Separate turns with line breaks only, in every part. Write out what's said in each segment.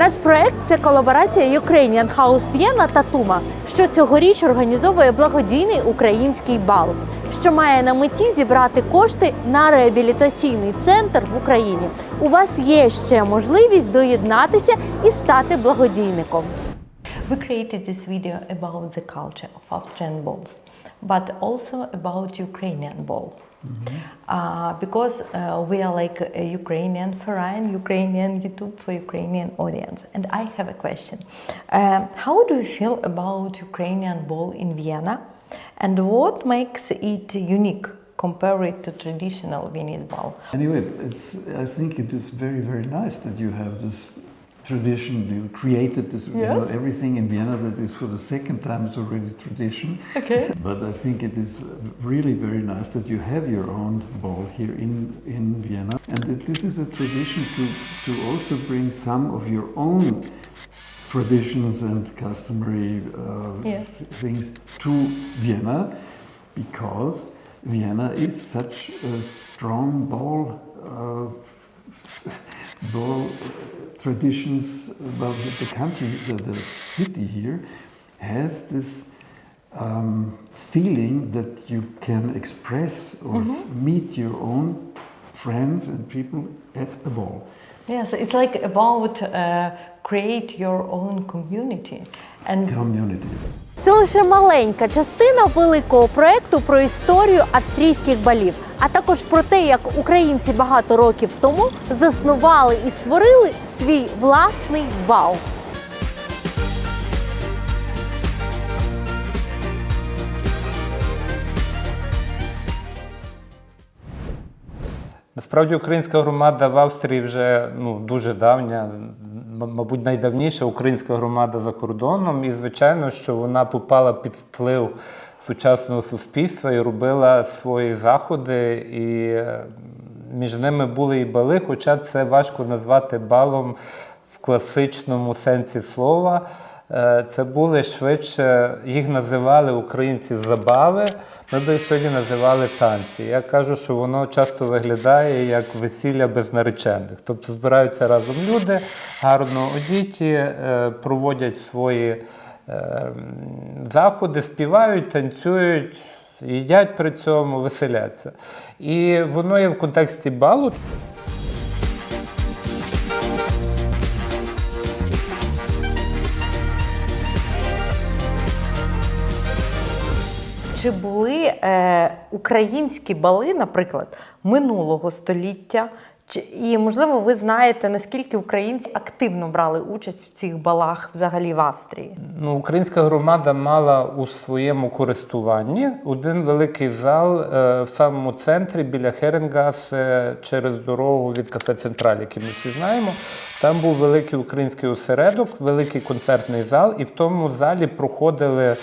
Наш проект це колаборація Ukrainian House Vienna та Тума, що цьогоріч організовує благодійний український бал, що має на меті зібрати кошти на реабілітаційний центр в Україні. У вас є ще можливість доєднатися і стати благодійником.
We created this video about the culture of Austrian balls, but also about Ukrainian ball. Uh, because uh, we are like a Ukrainian foreign, Ukrainian YouTube for Ukrainian audience. And I have a question. Um, how do you feel about Ukrainian ball in Vienna? And what makes it unique compared to traditional Viennese ball?
Anyway, it's, I think it is very, very nice that you have this tradition. You created this, you know, everything in Vienna that is for the second time is already tradition.
Okay.
But I think it is really very nice that you have your own ball here in, in Vienna. And that this is a tradition to, to also bring some of your own traditions and customary uh,
Yes.
th- things to Vienna because Vienna is such a strong ball. Uh, ball traditions about the, the country, the, the city here has this um, feeling that you can express or mm -hmm. meet your own friends and people at a ball.
Yes, it's like about uh, create your own community. And
Community.
Це лише маленька частина великого проекту про історію австрійських балів, а також про те, як українці багато років тому заснували і створили свій власний бал.
Насправді українська громада в Австрії вже ну, дуже давня, мабуть, найдавніша українська громада за кордоном. І, звичайно, що вона попала під вплив сучасного суспільства і робила свої заходи. І між ними були і бали, хоча це важко назвати балом в класичному сенсі слова. Е, Це були швидше, їх називали українці забави. Ми би їх сьогодні називали танці. Я кажу, що воно часто виглядає як весілля без наречених. Тобто збираються разом люди, гарно одіті, е, проводять свої е, заходи, співають, танцюють, їдять при цьому, веселяться. І воно є в контексті балу.
Чи були е, українські бали, наприклад, минулого століття? І можливо, ви знаєте, наскільки українці активно брали участь в цих балах взагалі в Австрії?
Ну, українська громада мала у своєму користуванні один великий зал е, в самому центрі біля Херенгас через дорогу від кафе Централь, який ми всі знаємо. Там був великий український осередок, великий концертний зал, і в тому залі проходили е,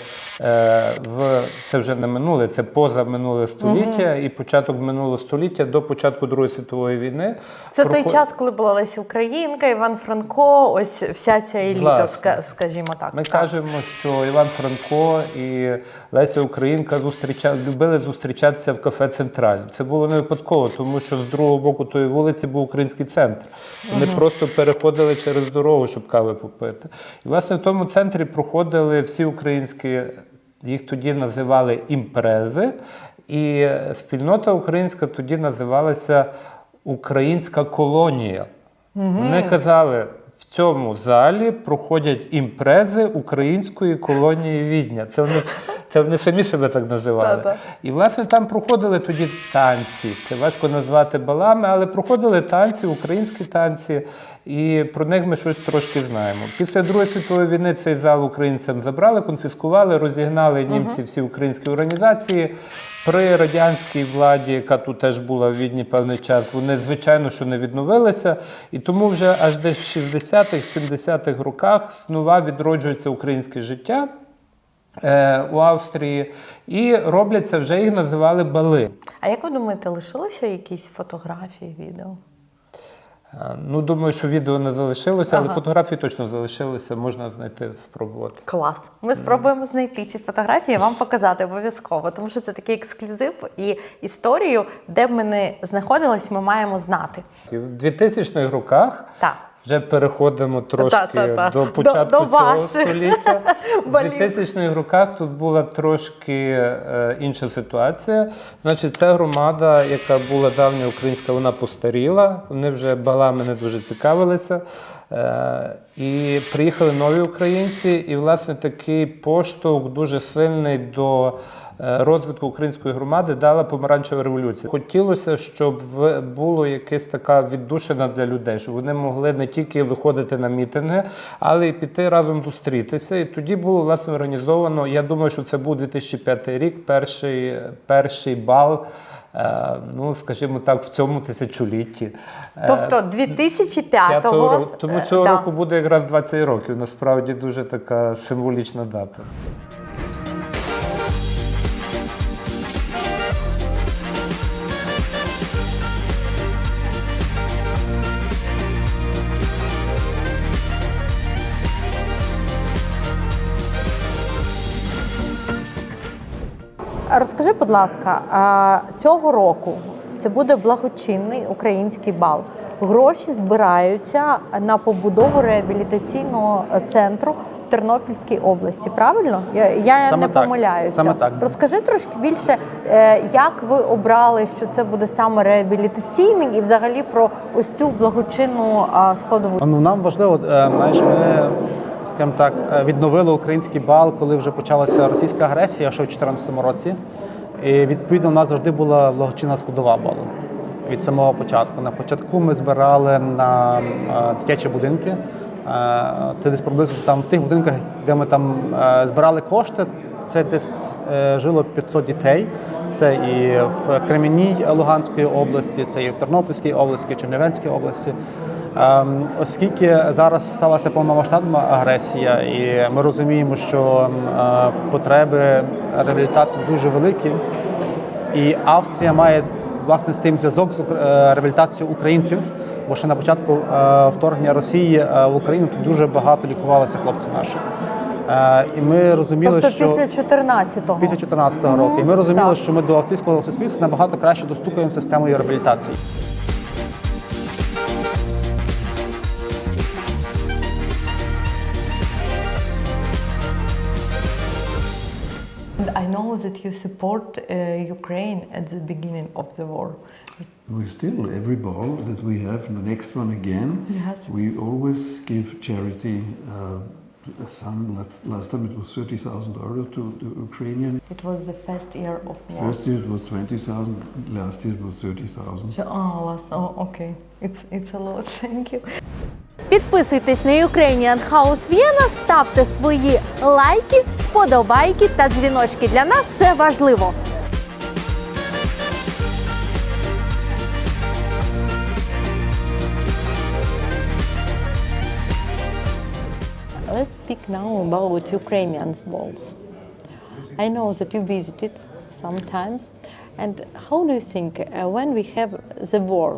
в це вже не минуле, це поза минуле століття і початок минулого століття до початку Другої світової війни.
Це той час, коли була Леся Українка, Іван Франко, ось вся ця еліта,
Власне.
ска- скажімо так.
Ми
Так.
кажемо, що Іван Франко і Леся Українка зустріча... любили зустрічатися в кафе Централь. Це було не випадково, тому що з другого боку тої вулиці був український центр. Вони просто переходили через дорогу, щоб кави попити. І власне в тому центрі проходили всі українські, їх тоді називали імпрези, і спільнота українська тоді називалася Українська колонія. Вони казали, в цьому залі проходять імпрези української колонії Відня. Це вони, це вони самі себе так називали.
Та-та.
І, власне, там проходили тоді танці. Це важко назвати балами, але проходили танці, українські танці, і про них ми щось трошки знаємо. Після Другої світової війни цей зал українцям забрали, конфіскували, розігнали німці всі українські організації. При радянській владі, яка тут теж була в Відні певний час, вони звичайно що не відновилися, і тому вже аж десь в 60-х, 70-х роках знову відроджується українське життя е, у Австрії, і робляться вже їх називали бали.
А як ви думаєте, лишилися якісь фотографії, відео?
Е, Ну, думаю, що відео не залишилося, але фотографії точно залишилися, можна знайти, спробувати.
Клас. Ми спробуємо знайти ці фотографії, і вам показати обов'язково, тому що це такий ексклюзив і історію, де б ми не знаходились, ми маємо знати.
І в 2000-х роках
Так.
Вже переходимо трошки
Та-та-та.
до
До-
початку
до
цього
ваших
століття. У
балів.
2000-х роках тут була трошки е, інша ситуація. Значить, ця громада, яка була давня українська, вона постаріла. Вони вже балами не дуже цікавилися. Е, і приїхали нові українці, і, власне, такий поштовх дуже сильний до е, розвитку української громади дала помаранчева революція. Хотілося, щоб було якась така віддушина для людей, щоб вони могли не тільки виходити на мітинги, але й піти разом зустрітися. І тоді було власне організовано. Я думаю, що це був 2005 рік, перший, перший бал. Е, Ну, скажімо так, в цьому тисячолітті. Е,
Тобто 2005
П'ятого року. Тому цього
да.
року буде якраз 20 років. Насправді дуже така символічна дата.
Розкажи, будь ласка, цього року це буде благочинний український бал. Гроші збираються на побудову реабілітаційного центру в Тернопільській області. Правильно? Я, я
Саме
не
так.
помиляюся.
Саме так.
Розкажи трошки більше, е, як ви обрали, що це буде саме реабілітаційний, і взагалі про ось цю благочинну складову.
Ну нам важливо, е, знаєш, ми, скажімо так, е, відновили український бал, коли вже почалася російська агресія, ще в 2014 році. І відповідно у нас завжди була благочинна складова балу від самого початку. На початку ми збирали на е, дитячі будинки. Е, Це десь приблизно там в тих будинках, де ми там збирали кошти, це десь жило 500 дітей. Це і в Кремінній Луганської області, це і в Тернопільській області, Чернівецькій області. Ем, Оскільки зараз сталася повномасштабна агресія, і ми розуміємо, що ем, е, потреби реабілітації дуже великі, і Австрія має власне з тим зв'язок з е, реабілітацією українців. Бо ще на початку е, вторгнення Росії в Україну тут дуже багато лікувалися хлопці наші. І ми розуміли,
Тобто
що
після 14-го.
після 2014 року. І ми розуміли,
так.
що ми до австрійського суспільства набагато краще достукуємо системою реабілітації.
You support uh, Ukraine at the beginning of the war.
We still, every ball that we have, the next one again,
Yes.
we always give charity. Uh, some last, last time it was 30,000 euro to, to Ukrainian.
It was the first year of war.
First year it was 20,000, last year it was 30,000.
So, oh, last, oh, okay. It's, it's a lot. Thank you.
Підписуйтесь на Ukrainian House Vienna, ставте свої лайки, вподобайки та дзвіночки. Для нас це важливо. Let's speak now about Ukrainians balls. I know that you visited sometimes. And how do you think uh, when we have the war,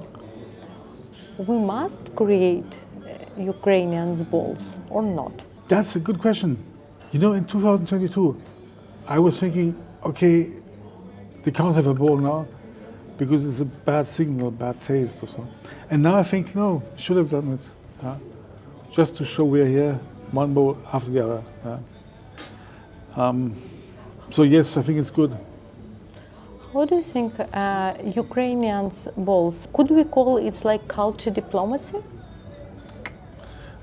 we must create uh, Ukrainians balls or not?
That's a good question. You know, in 2022, I was thinking, okay, they can't have a ball now because it's a bad signal, bad taste or so. And now I think, no, should have done it. huh? Just to show we're here, one ball after the other. huh? Um, so yes, I think it's good.
How do you think uh, Ukrainians balls, could we call it's like culture diplomacy?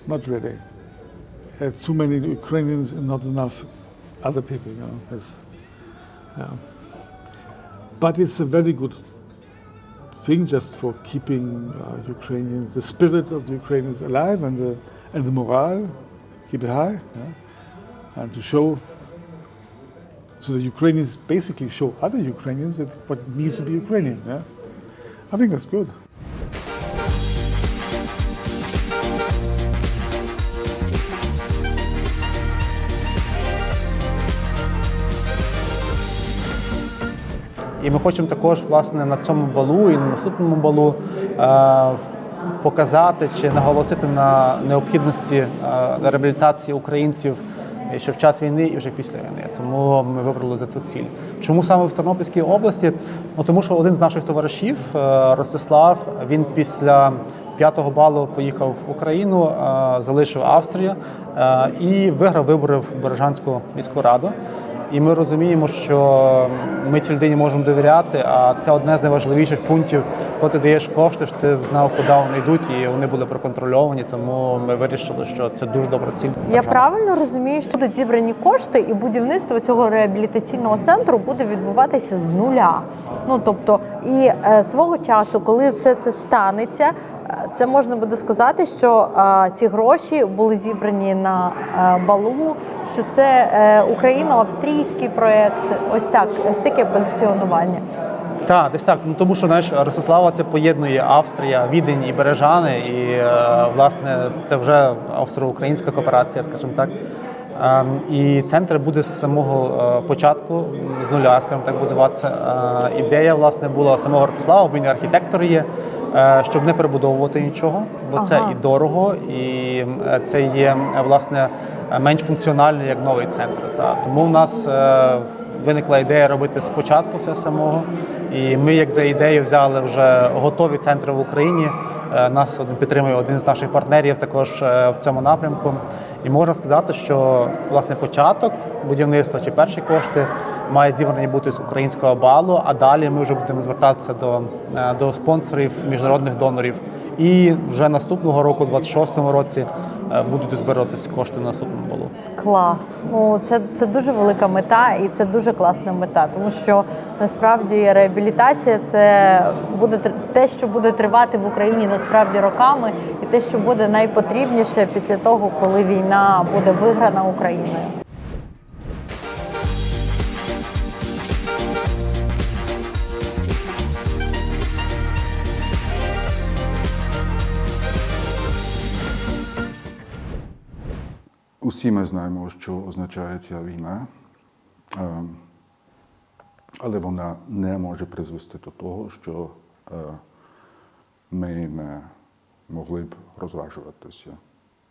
Not really. Uh, too many Ukrainians and not enough other people, you know. Yeah. But it's a very good thing just for keeping uh, Ukrainians, the spirit of the Ukrainians alive and the, and the morale, keep it high, yeah? and to show, so the Ukrainians basically show other Ukrainians that what it means to be Ukrainian. Yeah? I think that's good.
І ми хочемо також власне на цьому балу і на наступному балу е, показати чи наголосити на необхідності е, реабілітації українців ще в час війни і вже після війни. Тому ми вибрали за цю ціль. Чому саме в Тернопільській області? Ну тому що один з наших товаришів, е, Ростислав, він після п'ятого балу поїхав в Україну, залишив Австрію і виграв вибори в Бережанську міську раду. І ми розуміємо, що ми цій людині можемо довіряти, а це одне з найважливіших пунктів, коли ти даєш кошти, щоб ти знав, куди вони йдуть, і вони були проконтрольовані. Тому ми вирішили, що це дуже добра ціль.
Я правильно розумію, що будуть зібрані кошти, і будівництво цього реабілітаційного центру буде відбуватися з нуля. Ну тобто, і е, свого часу, коли все це станеться, це можна буде сказати, що ці гроші були зібрані на балу, що це е, україно-австрійський проєкт. Ось так, ось таке позиціонування.
Так, десь так. Ну тому що знаєш, Ростислава це поєднує Австрія, Відень і Бережани, і е, власне це вже австро-українська кооперація, скажімо так. Ем, і центр буде з самого е, початку, з нуля, скажімо так, будуватися. Ідея власне була самого Ростислава, він архітектор є, щоб не перебудовувати нічого, бо це
Ага.
і дорого, і е, це є е, власне менш функціональний як новий центр. Та. Тому в нас е, виникла ідея робити спочатку все самого. І ми, як за ідею, взяли вже готові центри в Україні. Е, Нас підтримує один з наших партнерів також е, в цьому напрямку. І можна сказати, що власне початок будівництва чи перші кошти мають зібрані бути з українського балу, а далі ми вже будемо звертатися до, е, до спонсорів, міжнародних донорів. І вже наступного року, у 26-му році, е, будуть збиратися кошти на наступному балу.
Клас. Ну це, це дуже велика мета, і це дуже класна мета, тому що насправді реабілітація це буде те, що буде тривати в Україні насправді роками, і те, що буде найпотрібніше після того, коли війна буде виграна Україною.
Усі ми знаємо, що означає ця війна, Е, але вона не може призвести до того, що е, ми не могли б розважуватися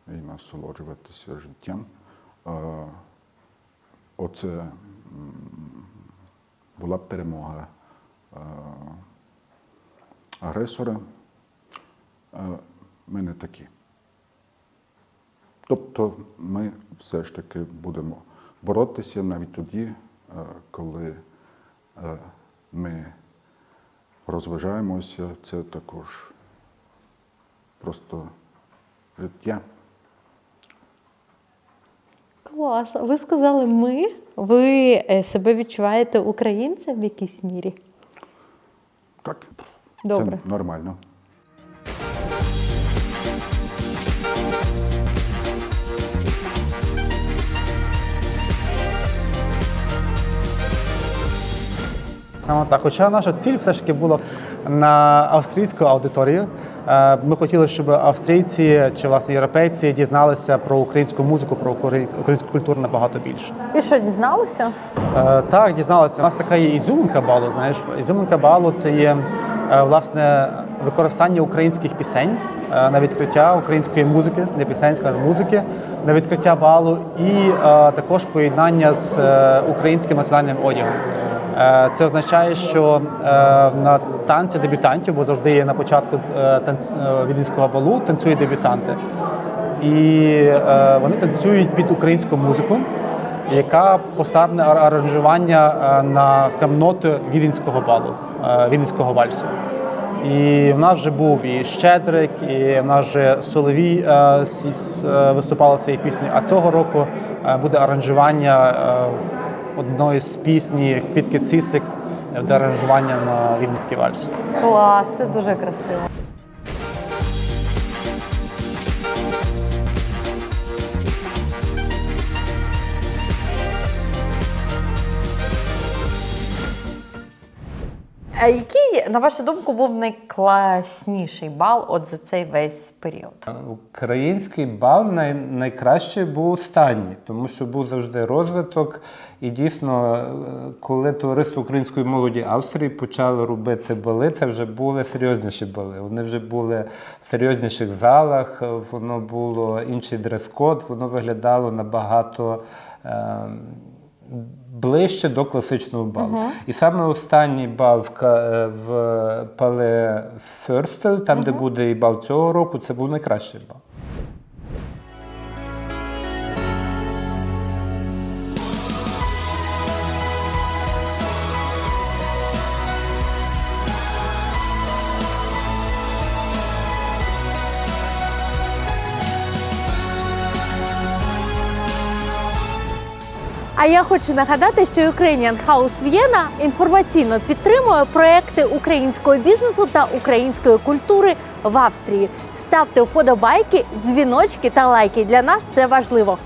і насолоджуватися життям. Е, Оце була перемога е, агресора. Ми не такі. Тобто ми все ж таки будемо боротися навіть тоді, е, коли е, ми розважаємося, це також просто життя.
Клас. Ви сказали ми. Ви е, себе відчуваєте українцем в якійсь мірі?
Так,
Добре.
це нормально.
Саме так. Хоча наша ціль все ж таки була на австрійську аудиторію. Е, Ми хотіли, щоб австрійці чи власне європейці дізналися про українську музику, про українську культуру набагато більше.
І що дізналися?
Е, Так, дізналися. У нас така є ізюминка балу. Знаєш, ізюминка балу це є е, власне використання українських пісень на відкриття української музики, не скажімо, музики, на відкриття балу, і також поєднання з українським національним одягом. Е, Це означає, що е, на танці дебютантів, бо завжди є на початку е, віденського балу, танцюють дебютанти. І вони танцюють під українську музику, яка посадне аранжування на скажімо, ноти віденського балу, віденського вальсу. І в нас вже був і Щедрик, і в нас вже Соловій сі- с- виступала своєю піснею. А цього року буде аранжування одної з пісні Квітки Цісик, е, аранжування на віденський вальс.
Клас, це дуже красиво. А який, на вашу думку, був найкласніший бал от за цей весь період?
Український бал най, найкращий був останній, тому що був завжди розвиток. І дійсно, е, коли товариство української молоді Австрії почало робити бали, це вже були серйозніші бали. Вони вже були в серйозніших залах, е, воно було інший дрес-код, воно виглядало набагато. Е, ближче до класичного балу. І саме останній бал в, е, в Пале Ферстель, там, де буде і бал цього року, це був найкращий бал.
Я хочу нагадати, що Ukrainian House Vienna інформаційно підтримує проекти українського бізнесу та української культури в Австрії. Ставте вподобайки, дзвіночки та лайки. Для нас це важливо.